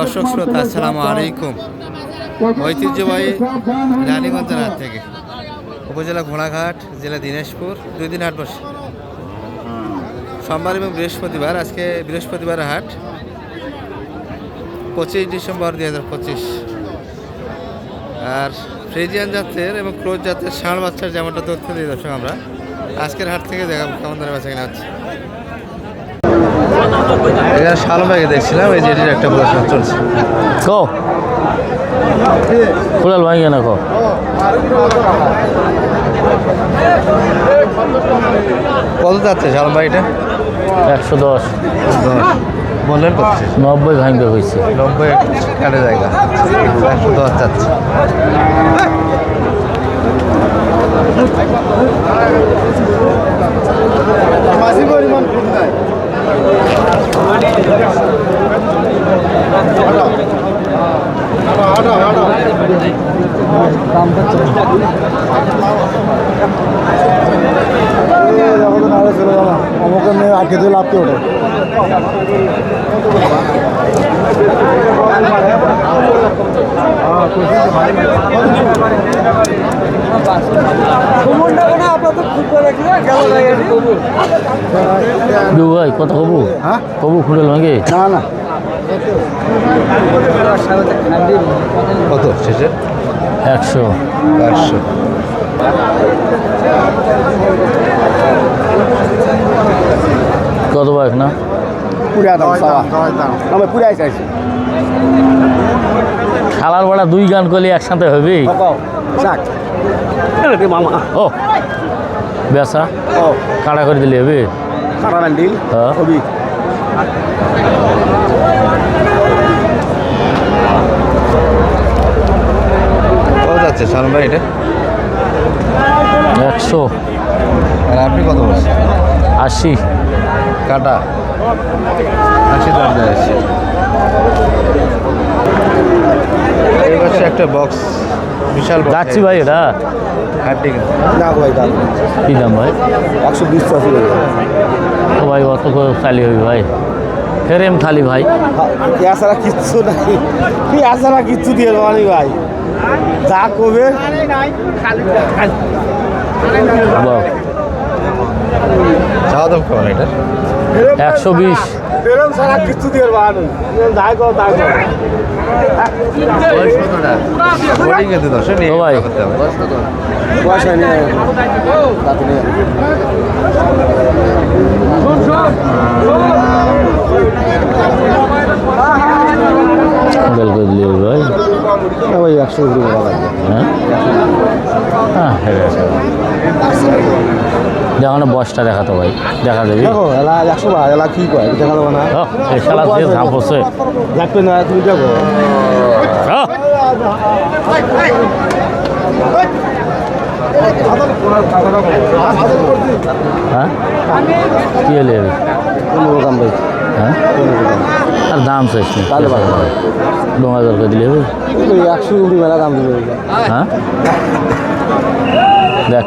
দর্শক শ্রোতা আসসালামু আলাইকুম। ঐতিহ্যবাহী রানীগঞ্জ হাট থেকে। উপজেলা ঘোড়াঘাট জেলা দিনাজপুর দুই দিন হাট বসে। সোমবার এবং বৃহস্পতিবার আজকে বৃহস্পতিবার হাট। পঁচিশ ডিসেম্বর দুই হাজার পঁচিশ। আর ফ্রিজিয়ান জাতের এবং ক্রোজ জাতের ষাঁড় বাচ্চার যেমনটা তথ্য দিই দর্শক আমরা আজকের হাট থেকে দেখাবো কেমন ধরে বাচ্চা কিনা হচ্ছে। এখানে শালবাগে দেখছিলাম এই যেটির একটা প্রদর্শন চলছে। কো। কুড়াল ভাঙিয়ে না কো। কত যাচ্ছে শালবাগ এটা? একশো দশ। দশ। বললেন কত নব্বই ভাঙবে হয়েছে। নব্বই কাটে জায়গা। একশো দশ যাচ্ছে। আমাকে মেয়ে আটকে দিয়ে লাভ কি ওটা দু ভাই কত কবু? হ্যাঁ? কবু খুঁড়েল ভাঙে না না। কত? শেষে? একশো। একশো। কত বাইক না? পুরা দাম সারা পুরাই চাইছি। খালার বেড়া দুই গান করলে একসাথে হবে? মামা ও। বেসা ও। কাটা করে দিলে হবে? হ্যাঁ। এটা? একশো। আর আপনি কত বলছেন? আশি। কাটা? আশি এই একটা বক্স বিশাল যাচ্ছি ভাই এটা। না ভাই দাম কী দাম ভাই? একশো বিশ চাষি ভাই অত করে চালি হবে ভাই? ফেরেম থালি ভাই। এছাড়া কিচ্ছু নাই। এছাড়া কিচ্ছু দিয়ে দেওয়ানি ভাই। যা কবে? চাওয়া দাম কেমন এটা? একশো বিশ। ছাড়া কিচ্ছু দিয়ে দেওয়ানি যাই কো তাই করে। ভাই। একশো হ্যাঁ হ্যাঁ। হেরে দেখো না বসটা দেখাতো ভাই। দেখা। দেবি দেখো এলা একশো বার এলা কি কয় দেখা দেবো না। এই শালা যে ঝাঁপ হচ্ছে। দেখবে না তুমি দেখো। হ্যাঁ? কি হলে হবে? ভাই হ্যাঁ? দাম আর দাম শেষ নেই। তাহলে ভালো। ডোঙা দরকার দিলে একশো মেলা দাম হ্যাঁ? দেখ।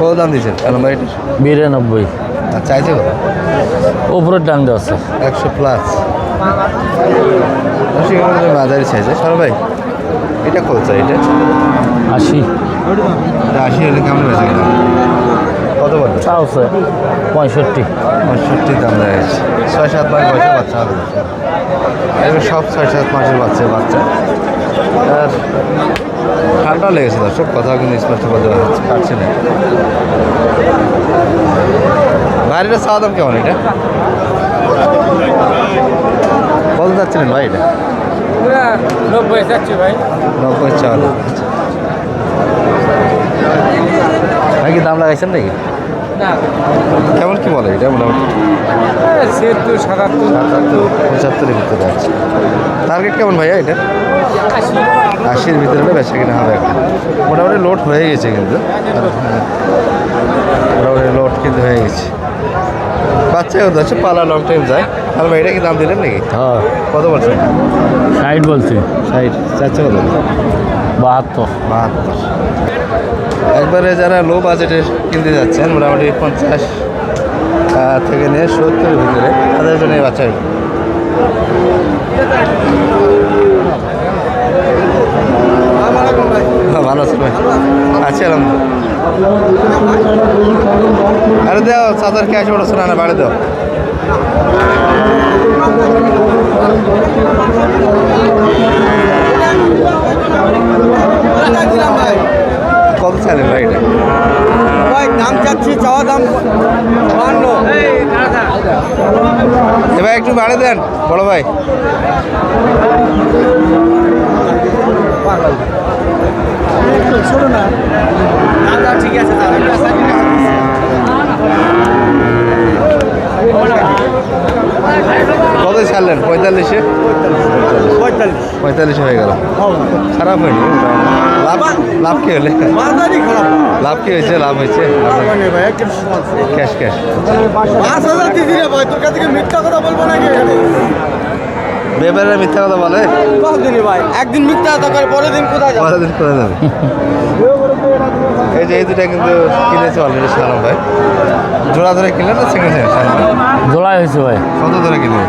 কত দাম দিয়েছেন? শালবাগ এটা বিরানব্বই চাইছে কত? উপরের ডাং দেওয়া আছে। একশো প্লাস। মাঝারি চাইছে শালবাগ এটা কত চাই এটা? আশি। আশি হলে কেমন বেঁচে কত বলবে চাও আছে পঁয়ষট্টি। পঁয়ষট্টি দাম গেছে ছয় সাত মাস বয়সের বাচ্চা হবে। এবার সব ছয় সাত মাসের বাচ্চা বাচ্চা। আর ঠান্ডা লেগেছে দর্শক কথা কিন্তু স্পষ্ট বলতে পারছে পারছি না। বাইরেটা চাওয়া দাম কেমন এটা? কত যাচ্ছিলেন ভাই এটা নব্বই যাচ্ছি ভাই। নব্বই চাওয়া দাম। ভাই দাম লাগাইছেন নাকি? কেমন কি বলে এটা মোটামুটি? ছিয়াত্তর সাতাত্তর সাতাত্তর পঁচাত্তরের ভিতরে আছে। টার্গেট কেমন ভাইয়া এটা আশির ভিতরে হলে বেচা কিনা হবে একটা মোটামুটি লোড হয়ে গেছে কিন্তু। হ্যাঁ, মোটামুটি লোড কিন্তু হয়ে গেছে। বাচ্চা হচ্ছে পালা লং টাইম যায়। আর ভাই এটা কি দাম দিলেন নাকি? হ্যাঁ। কত বলছে ষাট বলছি। ষাট। চারশো কত? বাহাত্তর। বাহাত্তর। একবারে যারা লো বাজেটের কিনতে যাচ্ছেন মোটামুটি পঞ্চাশ থেকে নিয়ে সত্তরের ভিতরে তাদের জন্য এই বাচ্চা হ্যাঁ, ভালো আছে ভাই। আছি আলহামদুলিল্লাহ। আরে দাও চাদার ক্যাশ বড় শোনা না বাড়ি দাও। কত ভাই এটা ভাই দাম চাচ্ছি চাওয়া দাম বান্ন এবার একটু বাড়ে দেন বড় ভাই ঠিক আছে কত ছাড়লেন পঁয়তাল্লিশে পঁয়তাল্লিশ পঁয়তাল্লিশ হয়ে গেল খারাপ হয়নি। লাভ লাভ কি হলে? লাভ কি হয়েছে? লাভ হয়েছে? ক্যাশ ক্যাশ পাঁচ হাজার দিদি রে ভাই তোর কাছ থেকে মিথ্যা কথা বলব নাকি ব্যাপারে মিথ্যা কথা বলে? দিনই ভাই একদিন মিথ্যা কথা করে পরের দিন কোথায় যাবে। পরের দিন করে যাবে। এই যে এই দুটা কিন্তু কিনেছে অলরেডি সালাম ভাই। জোড়া ধরে কিনলেন না হ্যান্ড সালাম ভাই। জোড়াই হয়েছে ভাই। কত ধরে কিনলেন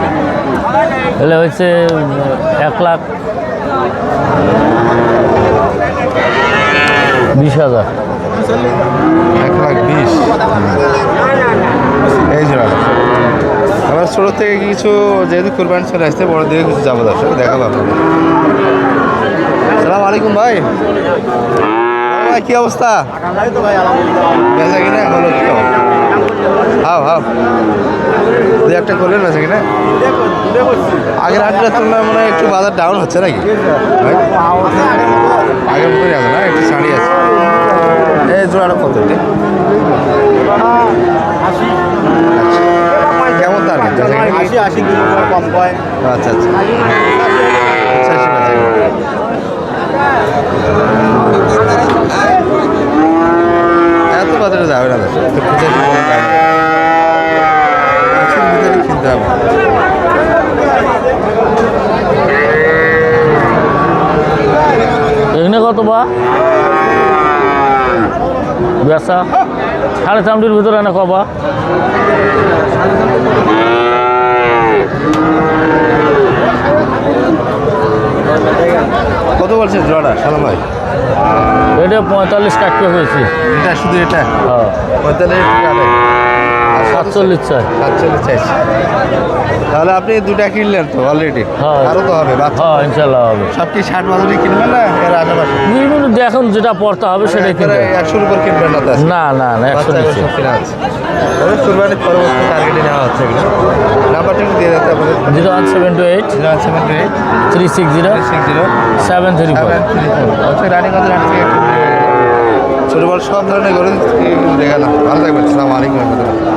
এলে হয়েছে এক লাখ বিশ হাজার। এক লাখ বিশ। এই জোড়াটা আমার ছোটো থেকে কিছু যেহেতু কুরবানি চলে আসছে, বড় দিকে কিছু যাব দর্শক, দেখাবো আপনাদের। সালাম আলাইকুম ভাই। ভাই কি অবস্থা? বেচা কিনা? হলো কি হাও হাও। দুই একটা করলেন বেচা কিনা? আগের হাটটার তুলনায় মনে হয় একটু বাজার ডাউন হচ্ছে নাকি? আগের মতোই আছে না? একটু ছাড়ি আছে। এই জোড়াটা কত আচ্ছা। কেমন তার আচ্ছা আচ্ছা। বাজারে যাবে না না। কিনতে হবে এখানে কত বা? সাড়ে চামটির ভিতরে এনে কবা কত বলছেন জোড়াটা? সালাম ভাই এটা পঁয়তাল্লিশ কাটতে হয়েছে। এটা শুধু এটা? হ্যাঁ। পঁয়তাল্লিশ টাকা সাতচল্লিশ চাই। সাতচল্লিশ চাইছি। তাহলে আপনি দুটা কিনলেন তো অলরেডি হ্যাঁ। আরও তো হবে হ্যাঁ ইনশাল্লাহ হবে। সব কি ষাট বাজারে কিনবেন না এর আশেপাশে? দেখুন যেটা পড়তে হবে সেটাই কিনতে হবে। একশোর উপর কিনবেন না না না না একশো নিচে। তবে কুরবানির পরবর্তী টার্গেটে নেওয়া হচ্ছে এগুলো। নাম্বারটা একটু দিয়ে দিতে আপনাদের zero one seven two eight. Zero one seven two eight. Three six zero. Six zero. Seven three four. Three four. Raniganj ছোটো বড় সব ধরনের গরু দেখালাম। ভালো থাকবেন। সালাম আলাইকুম রহমতুল্লাহ।